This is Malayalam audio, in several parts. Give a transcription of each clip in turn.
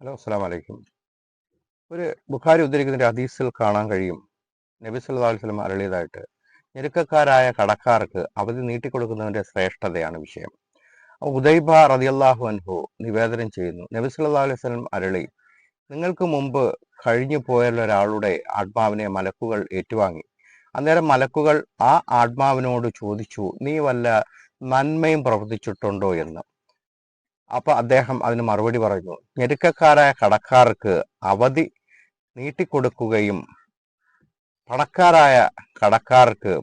ഹലോ അസ്സാം വലൈക്കും ഒരു ബുഖാരി ഉദ്ധരിക്കുന്ന ഒരു ഹദീസിൽ കാണാൻ കഴിയും. നബി സല്ലാ വസല്ലം അരളിയതായിട്ട് ഞെരുക്കക്കാരായ കടക്കാർക്ക് അവധി നീട്ടിക്കൊടുക്കുന്നതിന്റെ ശ്രേഷ്ഠതയാണ് വിഷയം. ഉദൈബ റളിയല്ലാഹു അൻഹു നിവേദനം ചെയ്യുന്നു. നബി സല്ലാ അലൈഹി സ്വലം അരളി നിങ്ങൾക്ക് മുമ്പ് കഴിഞ്ഞു പോയ ഒരാളുടെ ആത്മാവിനെ മലക്കുകൾ ഏറ്റുവാങ്ങി. അന്നേരം മലക്കുകൾ ആ ആത്മാവിനോട് ചോദിച്ചു നീ വല്ല നന്മയും പ്രവർത്തിച്ചിട്ടുണ്ടോ? എന്ന്. അപ്പൊ അദ്ദേഹം അതിന് മറുപടി പറയുന്നു ഞെരുക്കക്കാരായ കടക്കാർക്ക് അവധി നീട്ടിക്കൊടുക്കുകയും പണക്കാരായ കടക്കാർക്ക്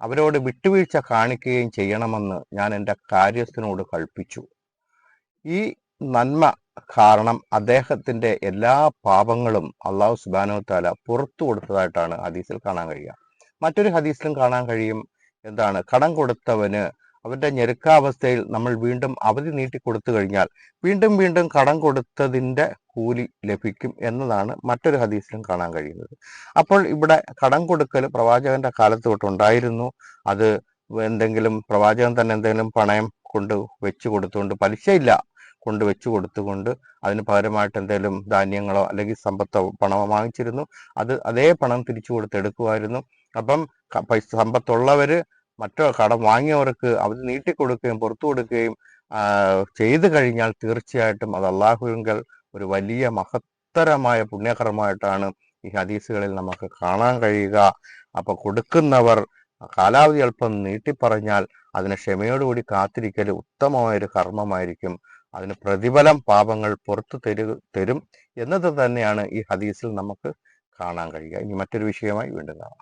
അവരോട് വിട്ടുവീഴ്ച കാണിക്കുകയും ചെയ്യണമെന്ന് ഞാൻ എന്റെ കാര്യസ്ഥനോട് കൽപ്പിച്ചു. ഈ നന്മ കാരണം അദ്ദേഹത്തിന്റെ എല്ലാ പാപങ്ങളും അള്ളാഹു സുബാനോ താല പുറത്തു കൊടുത്തതായിട്ടാണ് ഹദീസിൽ കാണാൻ കഴിയുക. മറ്റൊരു ഹദീസിലും കാണാൻ കഴിയും എന്താണ്? കടം കൊടുത്തവന് അവരുടെ ഞെരുക്കാവസ്ഥയിൽ നമ്മൾ വീണ്ടും അവധി നീട്ടി കൊടുത്തു കഴിഞ്ഞാൽ വീണ്ടും വീണ്ടും കടം കൊടുത്തതിന്റെ കൂലി ലഭിക്കും എന്നതാണ് മറ്റൊരു ഹദീസിലും കാണാൻ കഴിയുന്നത്. അപ്പോൾ ഇവിടെ കടം കൊടുക്കൽ പ്രവാചകന്റെ കാലത്ത് തൊട്ടുണ്ടായിരുന്നു അത് എന്തെങ്കിലും പ്രവാചകൻ തന്നെ എന്തെങ്കിലും പണയം കൊണ്ട് വെച്ച് കൊടുത്തുകൊണ്ട് പലിശയില്ല കൊണ്ട് വെച്ചു കൊടുത്തുകൊണ്ട് അതിന് പകരമായിട്ട് എന്തെങ്കിലും ധാന്യങ്ങളോ അല്ലെങ്കിൽ സമ്പത്തോ പണമോ വാങ്ങിച്ചിരുന്നു. അത് അതേ പണം തിരിച്ചു കൊടുത്തെടുക്കുമായിരുന്നു അപ്പം പൈസ സമ്പത്തുള്ളവര് മറ്റോ കടം വാങ്ങിയവർക്ക് അവർ നീട്ടിക്കൊടുക്കുകയും പുറത്തു കൊടുക്കുകയും ചെയ്തു കഴിഞ്ഞാൽ തീർച്ചയായിട്ടും അത് അള്ളാഹുവിങ്കൽ ഒരു വലിയ മഹത്തരമായ പുണ്യകരമായിട്ടാണ് ഈ ഹദീസുകളിൽ നമുക്ക് കാണാൻ കഴിയുക. അപ്പൊ കൊടുക്കുന്നവർ കാലാവധി അല്പം നീട്ടിപ്പറഞ്ഞാൽ അതിന് ക്ഷമയോടുകൂടി കാത്തിരിക്കൽ ഉത്തമമായൊരു കർമ്മമായിരിക്കും. അതിന് പ്രതിഫലം പാപങ്ങൾ പുറത്തു തരു തരും എന്നത് തന്നെയാണ് ഈ ഹദീസിൽ നമുക്ക് കാണാൻ കഴിയുക. ഇനി മറ്റൊരു വിഷയമായി വീണ്ടും കാണാം.